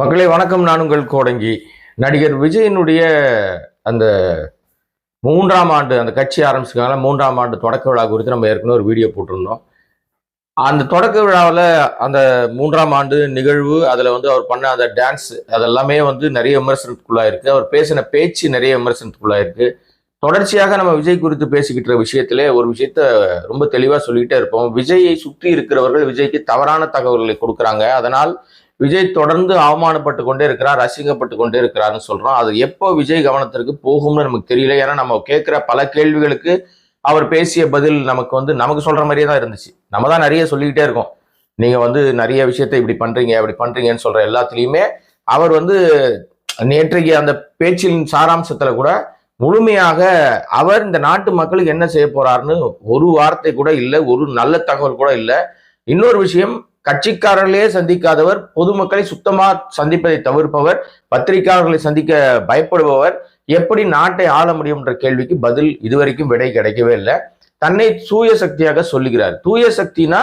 மக்களே வணக்கம். நான் உங்கள் கோடங்கி. நடிகர் விஜயனுடைய அந்த மூன்றாம் ஆண்டு அந்த கட்சி ஆரம்பிச்சிருக்காங்க மூன்றாம் ஆண்டு தொடக்க விழா குறித்து நம்ம ஏற்கனவே ஒரு வீடியோ போட்டிருந்தோம். அந்த தொடக்க விழாவில் அந்த மூன்றாம் ஆண்டு நிகழ்வு அதில் வந்து அவர் பண்ண அந்த டான்ஸ் அதெல்லாமே வந்து நிறைய விமர்சனத்துக்குள்ளாயிருக்கு. அவர் பேசின பேச்சு நிறைய விமர்சனத்துக்குள்ளாயிருக்கு. தொடர்ச்சியாக நம்ம விஜய் குறித்து பேசிக்கிட்டு விஷயத்திலே ஒரு விஷயத்த ரொம்ப தெளிவாக சொல்லிக்கிட்டே இருப்போம். விஜயை சுற்றி இருக்கிறவர்கள் விஜய்க்கு தவறான தகவல்களை கொடுக்குறாங்க. அதனால் விஜய் தொடர்ந்து அவமானப்பட்டு கொண்டே இருக்கிறார் ரசிகப்பட்டு கொண்டே இருக்கிறார்னு சொல்றோம். அது எப்போ விஜய் கவனத்திற்கு போகும்னு நமக்கு தெரியல. ஏன்னா நம்ம கேட்குற பல கேள்விகளுக்கு அவர் பேசிய பதில் நமக்கு வந்து நமக்கு சொல்ற மாதிரியே தான் இருந்துச்சு. நம்ம தான் நிறைய சொல்லிக்கிட்டே இருக்கோம். நீங்க வந்து நிறைய விஷயத்த இப்படி பண்றீங்க அப்படி பண்றீங்கன்னு சொல்ற எல்லாத்துலேயுமே அவர் வந்து நேற்றைக்கு அந்த பேச்சின் சாராம்சத்துல கூட முழுமையாக அவர் இந்த நாட்டு மக்களுக்கு என்ன செய்ய போறாருன்னு ஒரு வார்த்தை கூட இல்லை ஒரு நல்ல தகவல் கூட இல்லை. இன்னொரு விஷயம் கட்சிக்காரர்களே சந்திக்காதவர் பொதுமக்களை சுத்தமா சந்திப்பதை தவிர்ப்பவர் பத்திரிகையாளர்களை சந்திக்க பயப்படுபவர். எப்படி நாட்டை ஆள முடியும்ன்ற கேள்விக்கு பதில் இதுவரைக்கும் விடை கிடைக்கவே இல்லை. தன்னை தூய சக்தியாக சொல்லுகிறார். தூய சக்தினா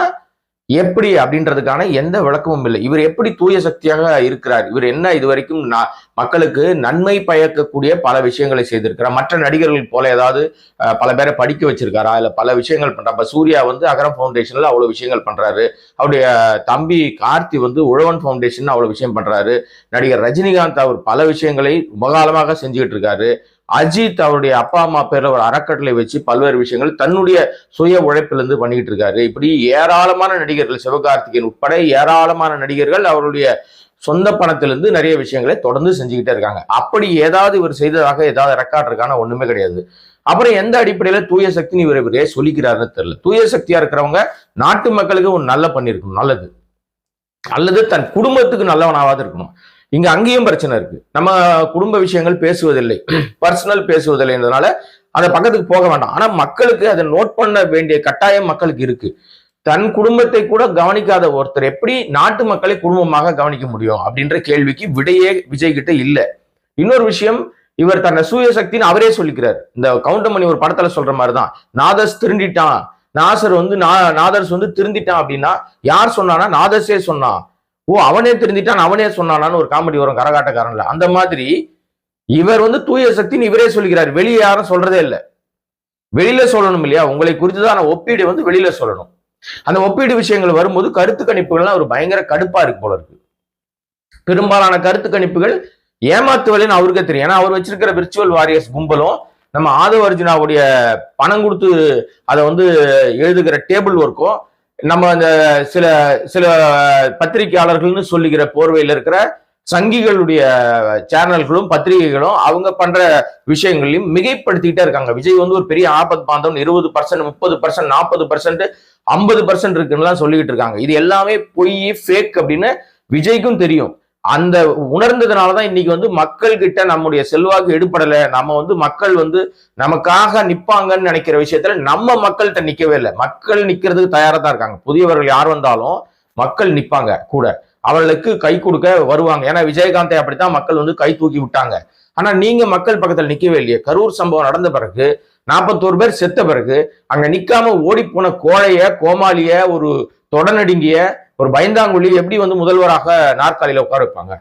எப்படி அப்படின்றதுக்கான எந்த விளக்கமும் இல்லை. இவர் எப்படி தூய சக்தியாக இருக்கிறார்? இவர் என்ன இதுவரைக்கும் நா- மக்களுக்கு நன்மை பயக்கக்கூடிய பல விஷயங்களை செய்திருக்கிறார். மற்ற நடிகர்கள் போல ஏதாவது பல பேரை படிக்க வச்சிருக்காரா? இல்லை பல விஷயங்கள் பண்றா இப்ப சூர்யா வந்து அகரம் ஃபவுண்டேஷன்ல அவ்வளவு விஷயங்கள் பண்றாரு. அவருடைய தம்பி கார்த்தி வந்து உழவன் ஃபவுண்டேஷன் அவ்வளவு விஷயம் பண்றாரு. நடிகர் ரஜினிகாந்த் அவர் பல விஷயங்களை உபகாலமாக செஞ்சுக்கிட்டு இருக்காரு. அஜித் அவருடைய அப்பா அம்மா பேர்ல ஒரு அறக்கட்டளை வச்சு பல்வேறு விஷயங்கள் தன்னுடைய சுய உழைப்பிலிருந்து பண்ணிக்கிட்டு இருக்காரு இப்படி ஏராளமான நடிகர்கள் சிவகார்த்திகேயன் உட்பட ஏராளமான நடிகர்கள் அவருடைய சொந்த பணத்திலிருந்து நிறைய விஷயங்களை தொடர்ந்து செஞ்சுக்கிட்டே இருக்காங்க. அப்படி ஏதாவது இவர் செய்ததாக ஏதாவது ரெக்கார்ட் இருக்கான ஒண்ணுமே கிடையாது. அப்புறம் எந்த அடிப்படையில தூய சக்தின்னு இவர் இவரே சொல்லிக்கிறாருன்னு தெரியல. தூய சக்தியா இருக்கிறவங்க நாட்டு மக்களுக்கு ஒரு நல்ல பண்ணியிருக்கணும். நல்லது. அல்லது தன் குடும்பத்துக்கு நல்லவனாவது இருக்கணும். இங்க அங்கேயும் பிரச்சனை இருக்கு. நம்ம குடும்ப விஷயங்கள் பேசுவதில்லை. பர்சனல் பேசுவதில்லைன்றதுனால அந்த பக்கத்துக்கு போக வேண்டாம். ஆனா மக்களுக்கு அதை நோட் பண்ண வேண்டிய கட்டாயம் மக்களுக்கு இருக்கு. தன் குடும்பத்தை கூட கவனிக்காத ஒருத்தர் எப்படி நாட்டு மக்களை குடும்பமாக கவனிக்க முடியும் அப்படின்ற கேள்விக்கு விடையே விஜய் கிட்ட இல்லை. இன்னொரு விஷயம் இவர் தன்னை சூயசக்தின்னு அவரே சொல்லிக்கிறார். இந்த கவுண்டமணி ஒரு படத்துல சொல்ற மாதிரிதான். நாதஸ் திருண்டிட்டான் நாசர் வந்து நா- நாதர்ஸ் வந்து திருந்திட்டான் அப்படின்னா யார் சொன்னானா நாதர்ஸே சொன்னான். ஓ அவனே திருந்திட்டான் அவனே சொன்னானான்னு ஒரு காமெடி வரும் கரகாட்டக்காரன்ல. அந்த மாதிரி இவர் வந்து தூய சக்தின்னு இவரே சொல்லிக்கிறார் வெளியே யாரும் சொல்றதே இல்லை. வெளியில சொல்லணும் இல்லையா? உங்களை குறித்துதான ஒப்பீடு வந்து வெளியில சொல்லணும். அந்த ஒப்பீடு விஷயங்கள் வரும்போது கருத்து கணிப்புகள்லாம் ஒரு பயங்கர கடுப்பா இருக்கு போல இருக்கு. பெரும்பாலான கருத்து கணிப்புகள் ஏமாத்துவலைன்னு அவருக்கே தெரியும். ஏன்னா அவர் வச்சிருக்கிற விர்ச்சுவல் வாரியர்ஸ் கும்பலும் நம்ம ஆதவ அர்ஜுனாவுடைய பணம் கொடுத்து அதை வந்து எழுதுகிற டேபிள் ஒர்க்கும் நம்ம அந்த சில சில பத்திரிகையாளர்கள்னு சொல்லுகிற போர்வையில் இருக்கிற சங்கிகளுடைய சேனல்களும் பத்திரிகைகளும் அவங்க பண்ற விஷயங்களையும் மிகைப்படுத்திக்கிட்டே இருக்காங்க. விஜய் வந்து ஒரு பெரிய ஆபத் பாந்தம் இருபது பர்சன்ட் முப்பது பர்சன்ட் நாற்பது பர்சன்ட் ஐம்பது பர்சன்ட் இருக்குன்னுலாம் சொல்லிக்கிட்டு இருக்காங்க. இது எல்லாமே பொய் ஃபேக் அப்படின்னு விஜய்க்கும் தெரியும். அந்த உணர்ந்ததுனாலதான் இன்னைக்கு வந்து மக்கள் கிட்ட நம்முடைய செல்வாக்கு எடுபடலை. நம்ம வந்து மக்கள் வந்து நமக்காக நிப்பாங்கன்னு நினைக்கிற விஷயத்துல நம்ம மக்கள்கிட்ட நிக்கவே இல்லை. மக்கள் நிக்கிறதுக்கு தயாரா தான் இருக்காங்க. புதியவர்கள் யார் வந்தாலும் மக்கள் நிப்பாங்க கூட. அவர்களுக்கு கை கொடுக்க வருவாங்க. ஏன்னா விஜயகாந்தை அப்படித்தான் மக்கள் வந்து கை தூக்கி விட்டாங்க. ஆனா நீங்க மக்கள் பக்கத்துல நிக்கவே இல்லையே. கரூர் சம்பவம் நடந்த பிறகு நாற்பத்தோரு பேர் செத்த பிறகு அங்க நிக்காம ஓடி போன கோழைய கோமாளிய ஒரு தொடநடுங்கிய ஒரு பயந்தாங்குழி எப்படி வந்து முதல்வராக நாற்காலியில உட்கார வைப்பாங்க?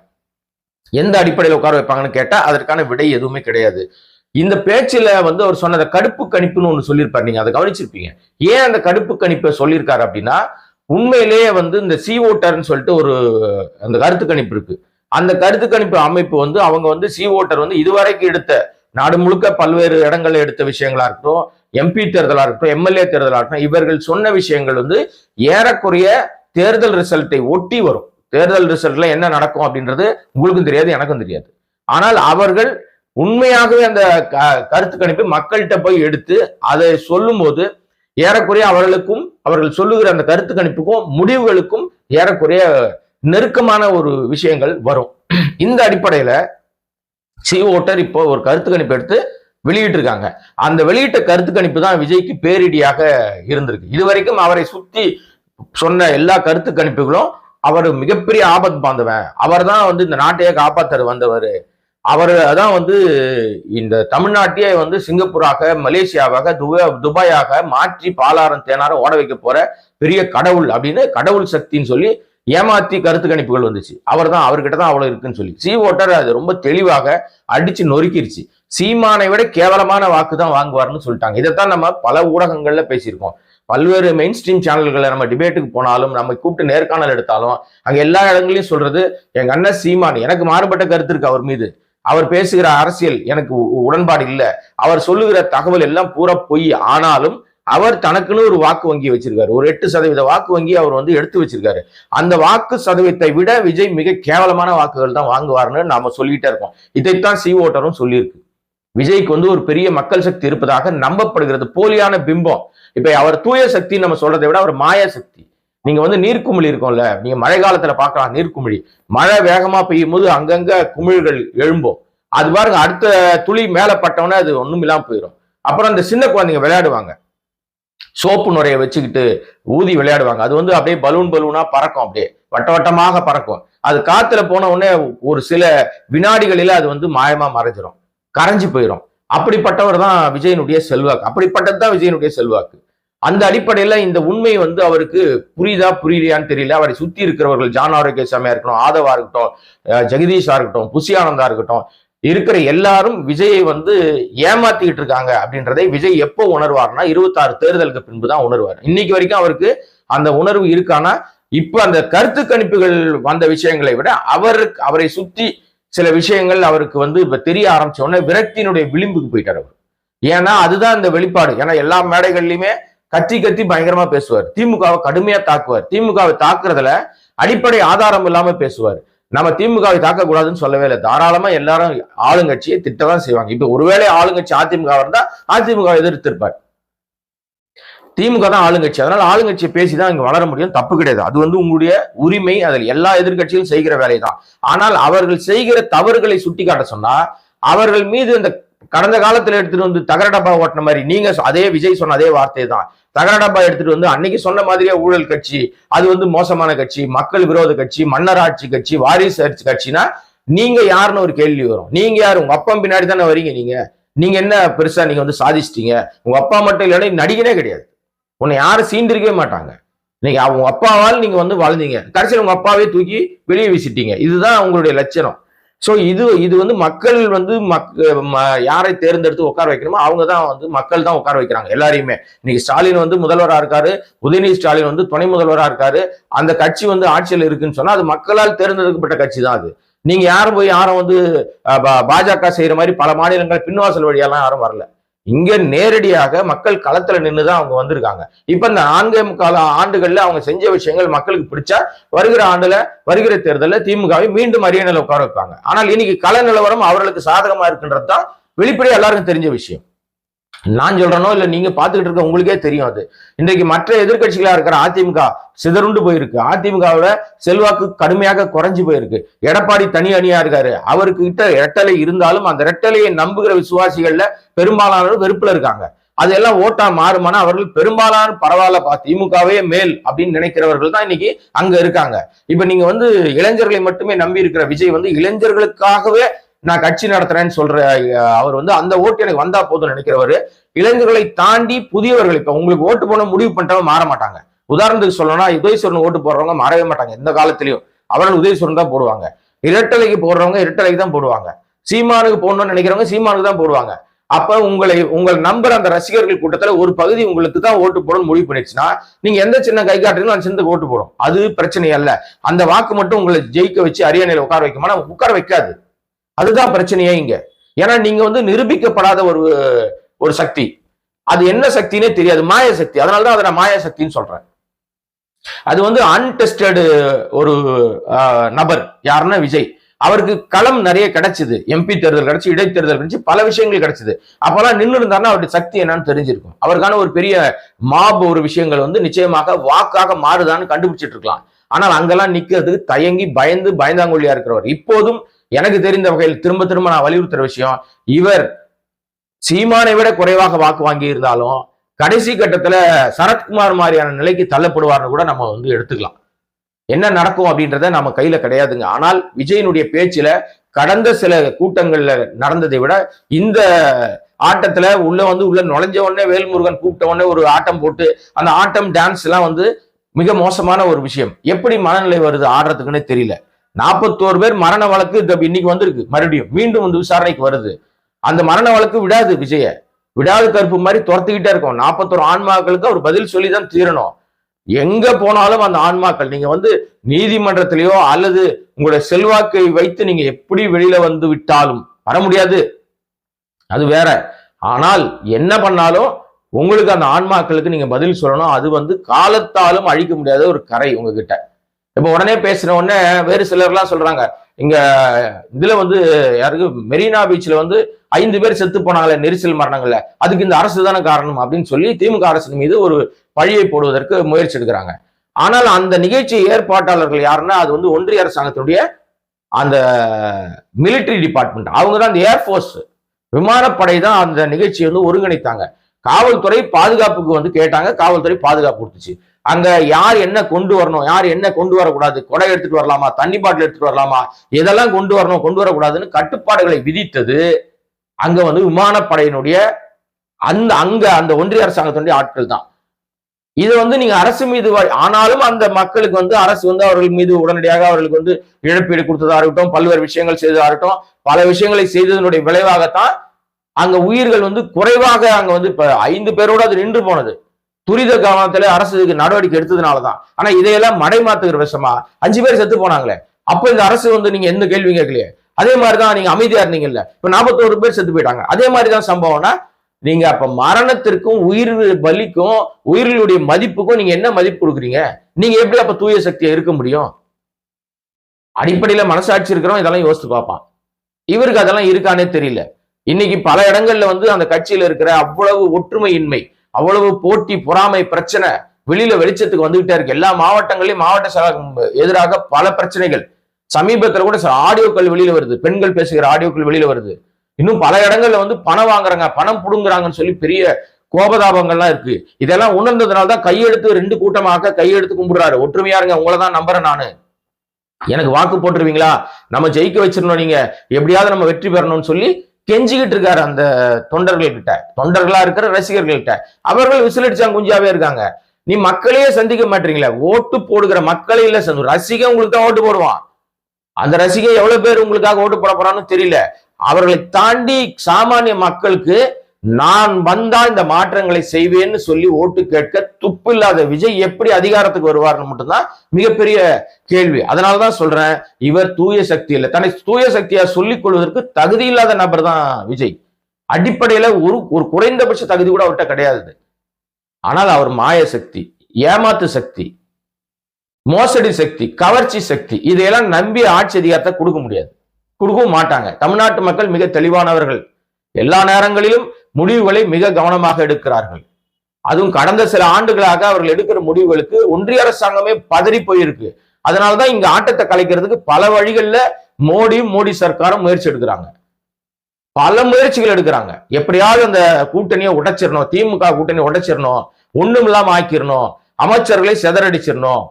எந்த அடிப்படையில் உட்கார வைப்பாங்கன்னு கேட்டா அதற்கான விடை எதுவுமே கிடையாது. இந்த பேச்சில் வந்து அவர் சொன்னதை கடுப்பு கணிப்புன்னு ஒன்று சொல்லியிருப்பார். நீங்க அதை கவனிச்சிருப்பீங்க. ஏன் அந்த கடுப்பு கணிப்பை சொல்லியிருக்காரு அப்படின்னா உண்மையிலேயே வந்து இந்த சி ஓட்டர்னு சொல்லிட்டு ஒரு அந்த கருத்து கணிப்பு இருக்கு. அந்த கருத்து கணிப்பு அமைப்பு வந்து அவங்க வந்து சி ஓட்டர் வந்து இதுவரைக்கும் எடுத்த நாடு முழுக்க பல்வேறு இடங்களில் எடுத்த விஷயங்களா இருக்கட்டும் எம்பி தேர்தலாக இருக்கட்டும் எம்எல்ஏ தேர்தலாக இருக்கட்டும் இவர்கள் சொன்ன விஷயங்கள் வந்து ஏறக்குறைய தேர்தல் ரிசல்ட்டை ஒட்டி வரும். தேர்தல் ரிசல்ட்ல என்ன நடக்கும் அப்படின்றது உங்களுக்கும் தெரியாது எனக்கும் தெரியாது. ஆனால் அவர்கள் உண்மையாகவே அந்த க- கருத்து கணிப்பை மக்கள்கிட்ட போய் எடுத்து அதை சொல்லும்போது ஏறக்குறைய அவர்களுக்கும் அவர்கள் சொல்லுகிற அந்த கருத்து கணிப்புக்கும் முடிவுகளுக்கும் ஏறக்குறைய நெருக்கமான ஒரு விஷயங்கள் வரும். இந்த அடிப்படையில சி ஓட்டர் இப்போ ஒரு கருத்து கணிப்பு எடுத்து வெளியிட்டிருக்காங்க. அந்த வெளியிட்ட கருத்து கணிப்பு தான் விஜய்க்கு பேரிடியாக இருந்திருக்கு. இதுவரைக்கும் அவரை சுத்தி சொன்ன எல்லா கருத்து கணிப்புகளும் அவர் மிகப்பெரிய ஆபத் பாந்தவன் அவர் தான் வந்து இந்த நாட்டையே காப்பாத்தர் வந்தவர். அவர் அதான் வந்து இந்த தமிழ்நாட்டையே வந்து சிங்கப்பூராக மலேசியாவாக துபா துபாயாக மாற்றி பாலாரம் தேனாரம் ஓட வைக்க போற பெரிய கடவுள் அப்படின்னு கடவுள் சக்தின்னு சொல்லி ஏமாத்தி கருத்து கணிப்புகள் வந்துச்சு. அவர் தான் அவர்கிட்ட தான் அவ்வளவு இருக்குன்னு சொல்லி. சி ஓட்டர் அது ரொம்ப தெளிவாக அடிச்சு நொறுக்கிருச்சு. சீமானை விட கேவலமான வாக்கு தான் வாங்குவார்னு சொல்லிட்டாங்க. இதைத்தான் நம்ம பல ஊடகங்கள்ல பேசியிருக்கோம். பல்வேறு மெயின் ஸ்ட்ரீம் சேனல்களை நம்ம டிபேட்டுக்கு போனாலும் நம்ம கூப்பிட்டு நேர்காணல் எடுத்தாலும் அங்க எல்லா இடங்களையும் சொல்றது எங்க அண்ணன் சீமான் எனக்கு மாறுபட்ட கருத்து இருக்கு அவர் மீது. அவர் பேசுகிற அரசியல் எனக்கு உ- உடன்பாடு இல்லை. அவர் சொல்லுகிற தகவல் எல்லாம் பூரா பொய். ஆனாலும் அவர் தனக்குன்னு ஒரு வாக்கு வங்கி வச்சிருக்காரு. ஒரு எட்டு சதவீத வாக்கு வங்கி அவர் வந்து எடுத்து வச்சிருக்காரு. அந்த வாக்கு சதவீதத்தை விட விஜய் மிக கேவலமான வாக்குகள் தான் வாங்குவார்னு நாம சொல்லிட்டே இருக்கோம். இதைத்தான் சி ஓட்டரும் சொல்லியிருக்கு. விஜய்க்கு வந்து ஒரு பெரிய மக்கள் சக்தி இருப்பதாக நம்பப்படுகிறது. போலியான பிம்பம். இப்ப அவர் தூய சக்தி நம்ம சொல்றதை விட அவர் மாய சக்தி. நீங்க வந்து நீர்க்குமிழி இருக்கும்ல நீங்க மழை காலத்துல பார்க்கலாம் நீர்க்குமிழி. மழை வேகமா பெய்யும் போது அங்கங்க குமிழ்கள் எழும்பும். அது பாருங்க அடுத்த துளி மேல பட்டவொடனே அது ஒண்ணும் இல்லாம போயிடும் அப்புறம் அந்த சின்ன குழந்தைங்க விளையாடுவாங்க. சோப்பு நுரைய வச்சுக்கிட்டு ஊதி விளையாடுவாங்க. அது வந்து அப்படியே பலூன் பலூனா பறக்கும் அப்படியே. வட்ட வட்டமாக பறக்கும். அது காத்துல போன உடனே ஒரு சில வினாடிகளில அது வந்து மாயமா மறைஞ்சிரும். கரைஞ்சு போயிடும் அப்படிப்பட்டவர் தான் விஜயனுடைய செல்வாக்கு. அப்படிப்பட்டது தான் விஜயனுடைய செல்வாக்கு. அந்த அடிப்படையில் இந்த உண்மை வந்து அவருக்கு புரியுதா புரியலையான்னு தெரியல. அவரை சுற்றி இருக்கிறவர்கள் ஜான் ஆரோக்கியசாமியா இருக்கட்டும் ஆதவா இருக்கட்டும் ஜெகதீஷா இருக்கட்டும் புசியானந்தா இருக்கட்டும் இருக்கிற எல்லாரும் விஜயை வந்து ஏமாத்திக்கிட்டு இருக்காங்க அப்படின்றதை விஜய் எப்போ உணர்வார்னா இருபத்தாறு தேர்தலுக்கு பின்பு தான் உணர்வார். இன்னைக்கு வரைக்கும் அவருக்கு அந்த உணர்வு இருக்கானா இப்போ அந்த கருத்து கணிப்புகள் வந்த விஷயங்களை விட அவருக்கு அவரை சுற்றி சில விஷயங்கள் அவருக்கு வந்து இப்ப தெரிய ஆரம்பிச்ச உடனே விரக்தியினுடைய விளிம்புக்கு போயிட்டார் அவர். ஏன்னா அதுதான் இந்த வெளிப்பாடு. ஏன்னா எல்லா மேடைகள்லயுமே கத்தி கத்தி பயங்கரமா பேசுவார். திமுகவை கடுமையா தாக்குவார். திமுகவை தாக்குறதுல அடிப்படை ஆதாரம் இல்லாம பேசுவார். நம்ம திமுகவை தாக்கக்கூடாதுன்னு சொல்லவே இல்லை. தாராளமா எல்லாரும் ஆளுங்கட்சியை திட்டதான் செய்வாங்க. இப்ப ஒருவேளை ஆளுங்கட்சி அதிமுக இருந்தா அதிமுக எதிர்த்திருப்பார். திமுக தான் ஆளுங்கட்சி. அதனால ஆளுங்கட்சியை பேசிதான் இங்க வளர முடியும். தப்பு கிடையாது. அது வந்து உங்களுடைய உரிமை. அதில் எல்லா எதிர்க்கட்சியும் செய்கிற வேலை தான். ஆனால் அவர்கள் செய்கிற தவறுகளை சுட்டிக்காட்ட சொன்னா அவர்கள் மீது இந்த கடந்த காலத்துல எடுத்துட்டு வந்து தகர டப்பா ஓட்டின மாதிரி நீங்க அதே விஜய் சொன்ன அதே வார்த்தை தான். தகர டப்பா எடுத்துட்டு வந்து அன்னைக்கு சொன்ன மாதிரியே ஊழல் கட்சி அது வந்து மோசமான கட்சி மக்கள் விரோத கட்சி மன்னராட்சி கட்சி வாரிசு கட்சினா நீங்க யாருன்னு ஒரு கேள்வி வரும். நீங்க யாரு? உங்க அப்பா பின்னாடி தானே வரீங்க நீங்க. நீங்க என்ன பெருசா நீங்க வந்து சாதிச்சிட்டீங்க? உங்க அப்பா மட்டும் இல்லைன்னா நடிகனே கிடையாது. உன்னை யாரும் சீண்டிருக்கவே மாட்டாங்க. நீங்க அவங்க அப்பாவால் நீங்க வந்து வாழ்ந்தீங்க. கடைசியில் உங்க அப்பாவே தூக்கி வெளியே வீசிட்டீங்க. இதுதான் உங்களுடைய லட்சணம். ஸோ இது இது வந்து மக்கள் வந்து மக் யாரை தேர்ந்தெடுத்து உட்கார வைக்கணுமோ அவங்க தான் வந்து மக்கள் தான் உட்கார வைக்கிறாங்க எல்லாரையுமே. இன்னைக்கு ஸ்டாலின் வந்து முதல்வராக இருக்காரு உதயநிதி ஸ்டாலின் வந்து துணை முதல்வராக இருக்காரு அந்த கட்சி வந்து ஆட்சியில் இருக்குன்னு சொன்னா அது மக்களால் தேர்ந்தெடுக்கப்பட்ட கட்சி தான் அது. நீங்க யாரும் போய் யாரும் வந்து பா- பாஜக செய்யற மாதிரி பல மாநிலங்கள் பின்வாசல் வழியெல்லாம் யாரும் வரல. இங்க நேரடியாக மக்கள் களத்துல நின்றுதான் அவங்க வந்திருக்காங்க. இப்ப இந்த நான்கே முக்கால ஆண்டுகள்ல அவங்க செஞ்ச விஷயங்கள் மக்களுக்கு பிடிச்சா வருகிற ஆண்டுல வருகிற தேர்தலில் திமுகவை மீண்டும் அரியணையில உட்கார வைப்பாங்க. ஆனால் இன்னைக்கு கள நிலவரம் அவர்களுக்கு சாதகமா இருக்குன்றது தான் வெளிப்படையா எல்லாருக்கும் தெரிஞ்ச விஷயம். நான் சொல்றேனோ இல்ல நீங்க பாத்துக்கிட்டு இருக்க உங்களுக்கே தெரியும் அது. இன்றைக்கு மற்ற எதிர்கட்சிகளா இருக்கிற அதிமுக சிதறுண்டு போயிருக்கு. அதிமுகவோட செல்வாக்கு கடுமையாக குறைஞ்சு போயிருக்கு. எடப்பாடி தனி அணியா இருக்காரு. அவருக்கு கிட்ட ரெட்டலை இருந்தாலும் அந்த ரெட்டலையை நம்புகிற விசுவாசிகள்ல பெரும்பாலானவர் வெறுப்புல இருக்காங்க. அதெல்லாம் ஓட்டா மாறுமானா அவர்கள் பெரும்பாலான பரவாயில்ல திமுகவே மேல் அப்படின்னு நினைக்கிறவர்கள் தான் இன்னைக்கு அங்க இருக்காங்க. இப்ப நீங்க வந்து இளைஞர்களை மட்டுமே நம்பி இருக்கிற விஜய் வந்து இளைஞர்களுக்காகவே நான் கட்சி நடத்துறேன்னு சொல்ற அவர் வந்து அந்த ஓட்டு எனக்கு வந்தா போதும் நினைக்கிறவர் இளைஞர்களை தாண்டி புதியவர்கள் இப்ப உங்களுக்கு ஓட்டு போன முடிவு பண்ணிட்டவங்க மாற மாட்டாங்க. உதாரணத்துக்கு சொல்லணும்னா உதயசூரன் ஓட்டு போடுறவங்க மாறவே மாட்டாங்க எந்த காலத்திலயும். அவர்கள் உதயசூரன் தான் போடுவாங்க. இரட்டலைக்கு போடுறவங்க இரட்டலைக்கு தான் போடுவாங்க. சீமானுக்கு போடணும்னு நினைக்கிறவங்க சீமானுக்கு தான் போடுவாங்க. அப்ப உங்களை உங்கள் நம்பர் அந்த ரசிகர்கள் கூட்டத்துல ஒரு பகுதி உங்களுக்கு தான் ஓட்டு போடணும்னு முடிவு பண்ணிடுச்சுன்னா நீங்க எந்த சின்ன கை காட்டுறீங்களோ அந்த சின்னத்துக்கு ஓட்டு போடும். அது பிரச்சனை அல்ல. அந்த வாக்கு மட்டும் உங்களை ஜெயிக்க வச்சு அரியணையில உட்கார வைக்குமா உட்கார வைக்காது. அதுதான் பிரச்சனையே இங்க. ஏன்னா நீங்க வந்து நிரூபிக்கப்படாத ஒரு ஒரு சக்தி. அது என்ன சக்தினே தெரியாது. மாய சக்தி. அதனாலதான் அதை நான் மாய சக்தின்னு சொல்றேன். அது வந்து அன்டெஸ்டடு ஒரு நபர். யாருன்னா விஜய். அவருக்கு களம் நிறைய கிடைச்சது. எம்பி தேர்தல் கிடைச்சு இடைத்தேர்தல் கிடைச்சு பல விஷயங்கள் கிடைச்சது. அப்பெல்லாம் நின்று இருந்தாருன்னா அவருடைய சக்தி என்னன்னு தெரிஞ்சிருக்கும். அவருக்கான ஒரு பெரிய மாப் ஒரு விஷயங்கள் வந்து நிச்சயமாக வாக்காக மாறுதான்னு கண்டுபிடிச்சிட்டு இருக்கலாம். ஆனால் அங்கெல்லாம் நிக்கிறதுக்கு தயங்கி பயந்து பயந்தாங்கொல்லியா இருக்கிறவர். இப்போதும் எனக்கு தெரிந்த வகையில் திரும்ப திரும்ப நான் வலியுறுத்துற விஷயம் இவர் சீமானை விட குறைவாக வாக்கு வாங்கி இருந்தாலும் கடைசி கட்டத்துல சரத்குமார் மாதிரியான நிலைக்கு தள்ளப்படுவார்னு கூட நம்ம வந்து எடுத்துக்கலாம். என்ன நடக்கும் அப்படின்றத நம்ம கையில கிடையாதுங்க. ஆனால் விஜயனுடைய பேச்சுல கடந்த சில கூட்டங்கள்ல நடந்ததை விட இந்த ஆட்டத்துல உள்ள வந்து உள்ள நுழைஞ்ச உடனே வேல்முருகன் கூப்பிட்ட உடனே ஒரு ஆட்டம் போட்டு அந்த ஆட்டம் டான்ஸ் எல்லாம் வந்து மிக மோசமான ஒரு விஷயம். எப்படி மனநிலை வருது ஆடுறதுக்குன்னே தெரியல. நாற்பத்தோரு பேர் மரண வழக்கு இன்னைக்கு வந்திருக்கு. மறுபடியும் மீண்டும் வந்து விசாரணைக்கு வருது. அந்த மரண வழக்கு விடாது விஜய. விடாது கருப்பு மாதிரி துரத்துக்கிட்டே இருக்கும். நாற்பத்தோரு ஆன்மாக்களுக்கு அவர் பதில் சொல்லி தான் தீரணும். எங்க போனாலும் அந்த ஆன்மாக்கள் நீங்க வந்து நீதிமன்றத்திலேயோ அல்லது உங்களுடைய செல்வாக்கை வைத்து நீங்க எப்படி வெளியில வந்து விட்டாலும் வர முடியாது. அது வேற. ஆனால் என்ன பண்ணாலும் உங்களுக்கு அந்த ஆன்மாக்களுக்கு நீங்க பதில் சொல்லணும். அது வந்து காலத்தாலும் அழிக்க முடியாத ஒரு கரை உங்ககிட்ட. இப்ப உடனே பேசின உடனே வேறு சிலர்லாம் சொல்றாங்க. இங்க இதுல வந்து யாருக்கு? மெரினா பீச்ல வந்து ஐந்து பேர் செத்து போனாங்களே நெரிசல் மரணங்கள்ல. அதுக்கு இந்த அரசு தானே காரணம் அப்படின்னு சொல்லி திமுக அரசின் மீது ஒரு பழியை போடுவதற்கு முயற்சி எடுக்கிறாங்க. ஆனால் அந்த நிகழ்ச்சி ஏற்பாட்டாளர்கள் யாருன்னா அது வந்து ஒன்றிய அரசாங்கத்தினுடைய அந்த மிலிட்டரி டிபார்ட்மெண்ட் அவங்க தான் அந்த ஏர்ஃபோர்ஸ் விமானப்படை தான் அந்த நிகழ்ச்சியை வந்து ஒருங்கிணைத்தாங்க. காவல்துறை பாதுகாப்புக்கு வந்து கேட்டாங்க காவல்துறை பாதுகாப்பு கொடுத்துச்சு. அங்க யார் என்ன கொண்டு வரணும் யார் என்ன கொண்டு வரக்கூடாது கொடை எடுத்துட்டு வரலாமா தண்ணி பாட்டில் எடுத்துட்டு வரலாமா இதெல்லாம் கொண்டு வரணும் கொண்டு வரக்கூடாதுன்னு கட்டுப்பாடுகளை விதித்தது அங்க வந்து விமானப்படையினுடைய அந்த அங்க அந்த ஒன்றிய அரசாங்கத்தினுடைய ஆட்கள் தான். இது வந்து நீங்க அரசு மீது ஆனாலும் அந்த மக்களுக்கு வந்து அரசு வந்து அவர்கள் மீது உடனடியாக அவர்களுக்கு வந்து இழப்பீடு கொடுத்ததா இருக்கட்டும் பல்வேறு விஷயங்கள் செய்ததா இருக்கட்டும் பல விஷயங்களை செய்ததனுடைய விளைவாகத்தான் அங்க உயிர்கள் வந்து குறைவாக அங்க வந்து இப்ப ஐந்து பேரோட அது நின்று போனது. துரித கவனத்துல அரசு இதுக்கு நடவடிக்கை எடுத்ததுனாலதான். ஆனா இதையெல்லாம் மடைமாத்துகிற விஷமா அஞ்சு பேர் செத்து போனாங்களே. அப்ப இந்த அரசு வந்து நீங்க எந்த கேள்வி கேட்கலையே. அதே மாதிரிதான் நீங்க அமைதியா இருந்தீங்கல்ல. இப்ப நாற்பத்தோரு பேர் செத்து போயிட்டாங்க. அதே மாதிரிதான் சம்பவம்னா நீங்க அப்ப மரணத்திற்கும் உயிர் பலிக்கும் உயிர்களுடைய மதிப்புக்கும் நீங்க என்ன மதிப்பு கொடுக்குறீங்க? நீங்க எப்படி அப்ப தூய சக்தியா இருக்க முடியும்? அடிப்படையில மனசாட்சி இருக்கிறோம் இதெல்லாம் யோசித்து பார்ப்பான். இவருக்கு அதெல்லாம் இருக்கானே தெரியல. இன்னைக்கு பல இடங்கள்ல வந்து அந்த கட்சியில இருக்கிற அவ்வளவு ஒற்றுமையின்மை அவ்வளவு போட்டி பொறாமை பிரச்சனை வெளியில வெளிச்சத்துக்கு வந்துகிட்டே இருக்கு. எல்லா மாவட்டங்களையும் மாவட்ட எதிராக பல பிரச்சனைகள். சமீபத்துல கூட சில ஆடியோக்கள் வெளியில வருது. பெண்கள் பேசுகிற ஆடியோக்கள் வெளியில வருது. இன்னும் பல இடங்கள்ல வந்து பணம் வாங்குறாங்க பணம் புடுங்குறாங்கன்னு சொல்லி பெரிய கோபதாபங்கள்லாம் இருக்கு. இதெல்லாம் உணர்ந்ததுனால தான் கையெழுத்து ரெண்டு கூட்டமாக கையெழுத்து கும்பிடுறாரு. ஒற்றுமையா இருங்க உங்களை தான் நம்புறேன் நானு. எனக்கு வாக்கு போட்டுருவீங்களா? நம்ம ஜெயிக்க வச்சிடணும் நீங்க. எப்படியாவது நம்ம வெற்றி பெறணும்னு சொல்லி கெஞ்சிக்கிட்டு இருக்காரு அந்த தொண்டர்கள் கிட்ட தொண்டர்களா இருக்கிற ரசிகர்கள் கிட்ட அவர்கள் விசிலடிச்சாங்க குஞ்சாவே இருக்காங்க. நீ மக்களையே சந்திக்க மாட்டீங்களே. ஓட்டு போடுகிற மக்களை இல்ல சந்து. ரசிகன் உங்களுக்கு தான் ஓட்டு போடுவான். அந்த ரசிகை எவ்வளவு பேர் உங்களுக்காக ஓட்டு போட போறான்னு தெரியல. அவர்களை தாண்டி சாமானிய மக்களுக்கு நான் வந்தா இந்த மாற்றங்களை செய்வேன்னு சொல்லி ஓட்டு கேட்க துப்பு இல்லாத விஜய் எப்படி அதிகாரத்துக்கு வருவார்னு மட்டும்தான் மிகப்பெரிய கேள்வி. அதனாலதான் சொல்றேன் இவர் தூய சக்தி இல்லை. தன்னை தூய சக்தியா சொல்லிக் கொள்வதற்கு தகுதி இல்லாத நபர் தான் விஜய். அடிப்படையில ஒரு ஒரு குறைந்தபட்ச தகுதி கூட அவர்கிட்ட கிடையாது. ஆனால் அவர் மாய சக்தி ஏமாத்து சக்தி மோசடி சக்தி கவர்ச்சி சக்தி இதையெல்லாம் நம்பி ஆட்சி அதிகாரத்தை கொடுக்க முடியாது. கொடுக்கவும் மாட்டாங்க. தமிழ்நாட்டு மக்கள் மிக தெளிவானவர்கள். எல்லா நேரங்களிலும் முடிவுகளை மிக கவனமாக எடுக்கிறார்கள். அதுவும் கடந்த சில ஆண்டுகளாக அவர்கள் எடுக்கிற முடிவுகளுக்கு ஒன்றிய அரசாங்கமே பதறி போயிருக்கு. அதனாலதான் இங்க ஆட்டத்தை கலைக்கிறதுக்கு பல வழிகளில் மோடி மோடி சர்க்காரும் முயற்சி எடுக்கிறாங்க. பல முயற்சிகள் எடுக்கிறாங்க. எப்படியாவது அந்த கூட்டணியை உடைச்சிடணும் திமுக கூட்டணியை உடைச்சிடணும் ஒண்ணும் இல்லாம ஆக்கிடணும் அமைச்சர்களை சிதறடிச்சிடணும்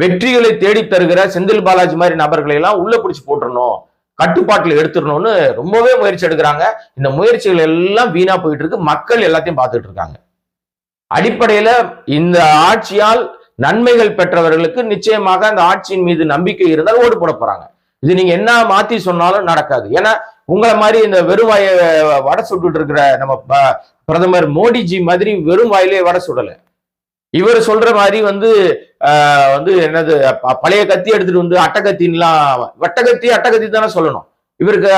வெற்றிகளை தேடி தருகிற செந்தில் பாலாஜி மாதிரி நபர்களை எல்லாம் உள்ள பிடிச்சு போட்டுடணும். கட்டுப்பாட்டில் எடுத்துடணும்னு ரொம்பவே முயற்சி எடுக்கிறாங்க. இந்த முயற்சிகள் எல்லாம் வீணா போயிட்டு இருக்கு. மக்கள் எல்லாத்தையும் பார்த்துட்டு இருக்காங்க. அடிப்படையில இந்த ஆட்சியால் நன்மைகள் பெற்றவர்களுக்கு நிச்சயமாக அந்த ஆட்சியின் மீது நம்பிக்கை இருந்தால் ஓட்டு போட போறாங்க. இது நீங்க என்ன மாத்தி சொன்னாலும் நடக்காது. ஏன்னா உங்களை மாதிரி இந்த வெறும் வாய வடை சுட்டுட்டு இருக்கிற நம்ம ப- பிரதமர் மோடிஜி மாதிரி வெறும் வாயிலே வடை சுடலை. இவர் சொல்ற மாதிரி வந்து வந்து என்னது ப- பழைய கத்தி எடுத்துட்டு வந்து அட்டகத்தின்லாம் வட்டகத்தி அட்டகத்தி தானே சொல்லணும். இவருக்கு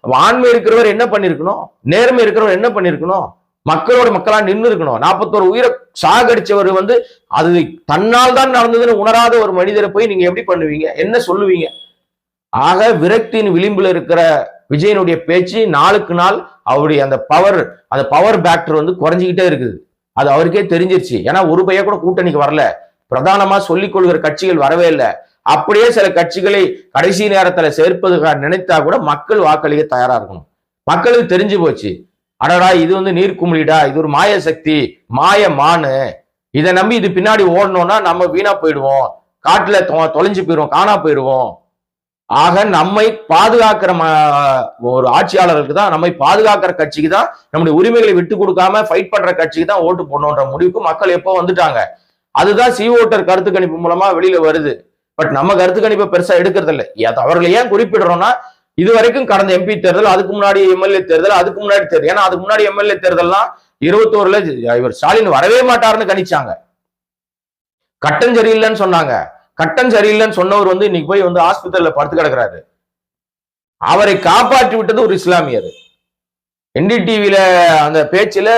ஆண்மை இருக்கிறவர் என்ன பண்ணிருக்கணும்? நேர்மை இருக்கிறவர் என்ன பண்ணிருக்கணும்? மக்களோட மக்களா நின்று இருக்கணும். நாற்பத்தோரு உயிரை சாகடிச்சவர் வந்து அது தன்னால் தான் நடந்ததுன்னு உணராத ஒரு மனிதரை போய் நீங்க எப்படி பண்ணுவீங்க? என்ன சொல்லுவீங்க? ஆக விரக்தியின் விளிம்புல இருக்கிற விஜயனுடைய பேச்சு நாளுக்கு நாள் அவருடைய அந்த பவர் அந்த பவர் பேக்டர் வந்து குறைஞ்சிக்கிட்டே இருக்குது. அது அவருக்கே தெரிஞ்சிருச்சு. ஏன்னா ஒரு பைய கூட கூட்டணிக்கு வரல. பிரதானமா சொல்லிக் கொள்கிற கட்சிகள் வரவே இல்லை. அப்படியே சில கட்சிகளை கடைசி நேரத்துல சேர்ப்பதுக்காக நினைத்தா கூட மக்கள் வாக்களிக்க தயாரா இருக்கணும். மக்களுக்கு தெரிஞ்சு போச்சு. அடடா இது வந்து நீர்க்குமிழிடா இது ஒரு மாய சக்தி மாய மானு. இதை நம்பி இது பின்னாடி ஓடணும்னா நம்ம வீணா போயிடுவோம். காட்டுல தொ- தொலைஞ்சு போயிடுவோம் காணா போயிடுவோம். ஆக நம்மை பாதுகாக்கிற ம- ஒரு ஆட்சியாளர்களுக்கு தான் நம்மை பாதுகாக்கிற கட்சிக்கு தான் நம்முடைய உரிமைகளை விட்டு கொடுக்காம ஃபைட் பண்ற கட்சிக்கு தான் ஓட்டு போடணுன்ற முடிவுக்கு மக்கள் எப்போ வந்துட்டாங்க. அதுதான் சி ஓட்டர் கருத்து கணிப்பு மூலமா வெளியில வருது. பட் நம்ம கருத்து கணிப்பை பெருசா எடுக்கிறது இல்லை அவர்களை ஏன் குறிப்பிடுறோம்னா இது வரைக்கும் கடந்த எம்பி தேர்தல் அதுக்கு முன்னாடி எம்எல்ஏ தேர்தல் அதுக்கு முன்னாடி தேர்தல். ஏன்னா அதுக்கு முன்னாடி எம்எல்ஏ தேர்தல்லாம் இருபத்தோருல இவர் ஸ்டாலின் வரவே மாட்டாருன்னு கணிச்சாங்க. கட்டம் சரியில்லைன்னு சொன்னாங்க. கட்டம் சரியில்லைன்னு சொன்னவர் வந்து இன்னைக்கு போய் வந்து ஆஸ்பத்திரியில படுத்து கிடக்குறாரு. அவரை காப்பாற்றி விட்டது ஒரு இஸ்லாமியர் என்டிடிவியில அந்த பேச்சுல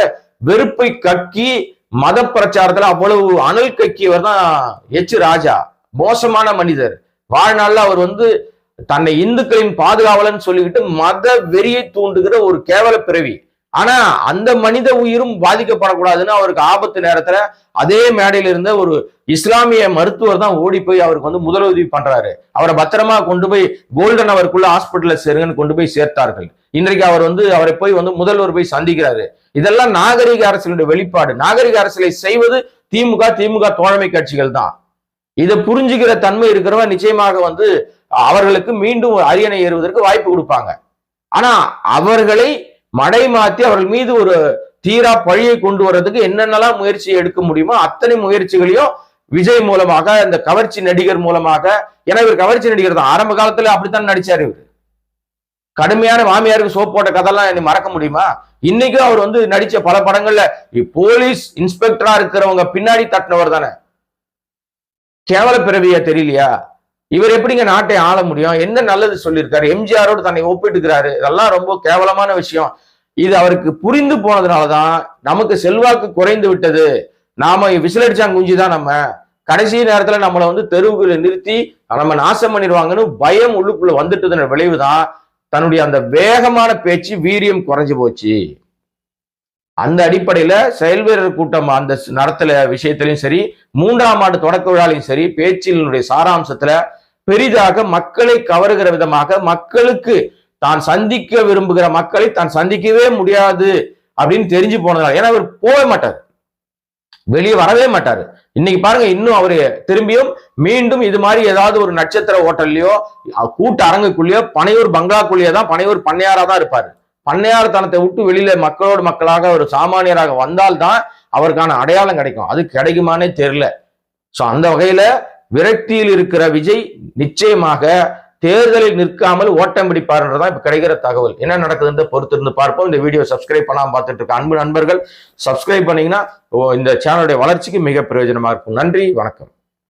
வெறுப்பை கக்கி மத பிரச்சாரத்துல அவ்வளவு அனல் கக்கியவர் தான் எச் ராஜா. மோசமான மனிதர். வாழ்நாள்ல அவர் வந்து தன்னை இந்துக்களின் பாதுகாவலன்னு சொல்லிக்கிட்டு மத வெறியை தூண்டுகிற ஒரு கேவல பிறவி. ஆனா அந்த மனித உயிரும் பாதிக்கப்படக்கூடாதுன்னு அவருக்கு ஆபத்து நேரத்துல அதே மேடையில இருந்த ஒரு இஸ்லாமிய மருத்துவர் தான் ஓடி போய் அவருக்கு வந்து முதலுதவி பண்றாரு. அவரை பத்திரமா கொண்டு போய் கோல்டன் அவருக்குள்ள ஹாஸ்பிட்டல்ல சேருங்கன்னு கொண்டு போய் சேர்த்தார்கள். இன்றைக்கு அவர் வந்து அவரை போய் வந்து முதல்வர் போய் சந்திக்கிறாரு. இதெல்லாம் நாகரிக அரசியலுடைய வெளிப்பாடு. நாகரிக அரசியலை செய்வது திமுக திமுக தோழமை கட்சிகள் தான். இதை புரிஞ்சுக்கிற தன்மை இருக்கிறவன் நிச்சயமாக வந்து அவர்களுக்கு மீண்டும் அரியணை ஏறுவதற்கு வாய்ப்பு கொடுப்பாங்க. ஆனா அவர்களை மடை மாத்தி அவர்கள் மீது ஒரு தீரா பழியை கொண்டு வர்றதுக்கு என்னென்னலாம் முயற்சி எடுக்க முடியுமோ அத்தனை முயற்சிகளையும் விஜய் மூலமாக இந்த கவர்ச்சி நடிகர் மூலமாக ஏன்னா இவர் கவர்ச்சி நடிகர் தான். ஆரம்ப காலத்துல அப்படித்தான் நடிச்சாரு இவர். கடுமையான மாமியாருக்கு சோப் போட்ட கதெல்லாம் என்னை மறக்க முடியுமா? இன்னைக்கும் அவர் வந்து நடிச்ச பல படங்கள்ல போலீஸ் இன்ஸ்பெக்டரா இருக்கிறவங்க பின்னாடி தட்டினவர் தானே? கேவல பிறவியா தெரியலையா? இவர் எப்படிங்க நாட்டை ஆள முடியும்? என்ன நல்லது சொல்லியிருக்காரு? எம்ஜிஆரோடு தன்னை ஒப்பிட்டுக்கிறாரு. இதெல்லாம் ரொம்ப கேவலமான விஷயம். இது அவருக்கு புரிந்து போனதுனாலதான் நமக்கு செல்வாக்கு குறைந்து விட்டது. நாம விசிலடிச்சாங்குஞ்சி தான் நம்ம. கடைசி நேரத்துல நம்மளை வந்து தெருவுகளை நிறுத்தி நம்ம நாசம் பண்ணிடுவாங்கன்னு பயம் உள்ளுக்குள்ள வந்துட்டதன் விளைவுதான் தன்னுடைய அந்த வேகமான பேச்சு வீரியம் குறைஞ்சு போச்சு. அந்த அடிப்படையில செயல் வீரர் கூட்டம் அந்த நடத்தல விஷயத்திலையும் சரி மூன்றாம் ஆண்டு தொடக்க விழாலையும் சரி பேச்சினுடைய சாராம்சத்துல பெரிதாக மக்களை கவருகிற விதமாக மக்களுக்கு தான் சந்திக்க விரும்புகிற மக்களை தான் சந்திக்கவே முடியாது அப்படின்னு தெரிஞ்சு போனதால் ஏன்னா அவர் போக மாட்டார். வெளியே வரவே மாட்டாரு. இன்னைக்கு பாருங்க இன்னும் அவரு திரும்பியும் மீண்டும் இது மாதிரி ஏதாவது ஒரு நட்சத்திர ஹோட்டல்லையோ கூட்ட அரங்குக்குள்ளேயோ பனையூர் பங்களாக்குள்ளேயே தான் பனையூர் பண்ணையாரா தான் இருப்பாரு. பண்ணையார்த்தனத்தை விட்டு வெளியில மக்களோடு மக்களாக ஒரு சாமானியராக வந்தால்தான் அவருக்கான அடையாளம் கிடைக்கும். அது கிடைக்குமானே தெரியல. சோ அந்த வகையில விரக்தியில் இருக்கிற விஜய் நிச்சயமாக தேர்தலில் நிற்காமல் ஓட்டம் பிடிப்பார்ன்றதான் இப்ப கிடைக்கிற தகவல். என்ன நடக்குதுன்னு பொறுத்திருந்து பார்ப்போம். இந்த வீடியோ சப்ஸ்கிரைப் பண்ணாம பார்த்துட்டு இருக்க அன்பு நண்பர்கள் சப்ஸ்கிரைப் பண்ணீங்கன்னா இந்த சேனலுடைய வளர்ச்சிக்கு மிக பிரயோஜனமா இருக்கும். நன்றி வணக்கம்.